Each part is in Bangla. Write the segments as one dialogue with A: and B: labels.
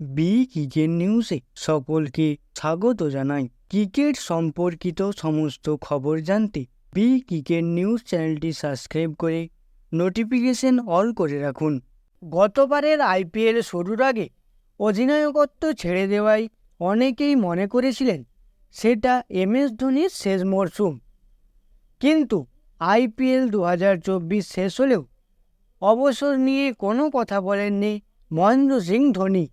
A: বি ক্রিকেট নিউজে সকলকে স্বাগত জানাই। ক্রিকেট সম্পর্কিত সমস্ত খবর জানতে বি ক্রিকেট নিউজ চ্যানেলটি সাবস্ক্রাইব করে নোটিফিকেশন অল করে রাখুন। গতবারের আইপিএল শুরুর আগে অধিনায়কত্ব ছেড়ে দেওয়ায় অনেকেই মনে করেছিলেন, সেটা এম এস ধোনির শেষ মরশুম কিন্তু আইপিএল দু হাজার চব্বিশ শেষ হলেও অবসর নিয়ে কোনো কথা বলেননি মহেন্দ্র সিং ধোনি।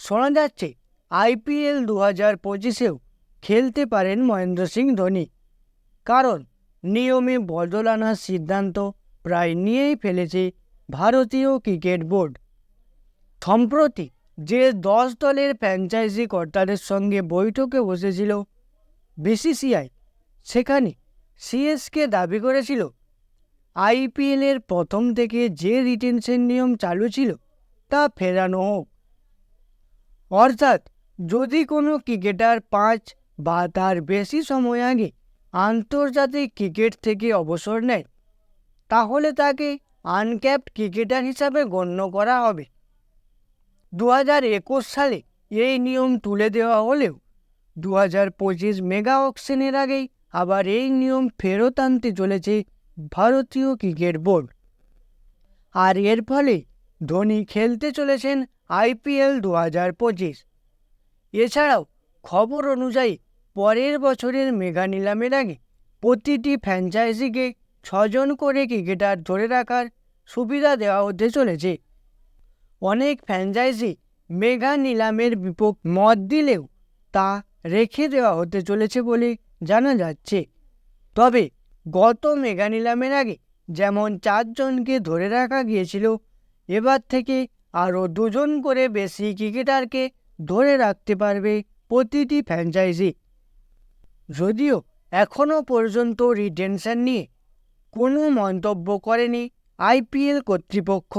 A: শোনা যাচ্ছে, আইপিএল দু হাজার পঁচিশেও খেলতে পারেন মহেন্দ্র সিং ধোনি। কারণ নিয়মে বদল আনার সিদ্ধান্ত প্রায় নিয়েই ফেলেছে ভারতীয় ক্রিকেট বোর্ড। সম্প্রতি যে দশ দলের ফ্র্যাঞ্চাইজি কর্তাদের সঙ্গে বৈঠকে বসেছিল বিসিসিআই, সেখানে সিএসকে দাবি করেছিল, আইপিএলের প্রথম থেকে যে রিটেনশন নিয়ম চালু ছিল তা ফেরানো হোক। অর্থাৎ যদি কোনো ক্রিকেটার পাঁচ বা তার বেশি সময় আগে আন্তর্জাতিক ক্রিকেট থেকে অবসর নেয়, তাহলে তাকে আনক্যাপড ক্রিকেটার হিসাবে গণ্য করা হবে। দু সালে এই নিয়ম তুলে দেওয়া হলেও দু হাজার পঁচিশ মেগা অকশনের আগেই আবার এই নিয়ম ফেরত আনতে চলেছে ভারতীয় ক্রিকেট বোর্ড। আর এর ফলে ধোনি খেলতে চলেছেন আইপিএল দু হাজার পঁচিশ। এছাড়াও খবর অনুযায়ী পরের বছরের মেগা নিলামের আগে প্রতিটি ফ্র্যাঞ্চাইজিকে ছজন করে ক্রিকেটার ধরে রাখার সুবিধা দেওয়া হতে চলেছে। অনেক ফ্র্যাঞ্চাইজি মেগা নিলামের বিপক্ষ মত দিলেও তা রেখে দেওয়া হতে চলেছে বলে জানা যাচ্ছে। তবে গত মেগা নিলামের আগে যেমন চারজনকে ধরে রাখা গিয়েছিল এবার থেকে আরও দুজন করে বেশি ক্রিকেটারকে ধরে রাখতে পারবে প্রতিটি ফ্র্যাঞ্চাইজি। যদিও এখনও পর্যন্ত রিটেনশন নিয়ে কোনো মন্তব্য করেনি আইপিএল কর্তৃপক্ষ।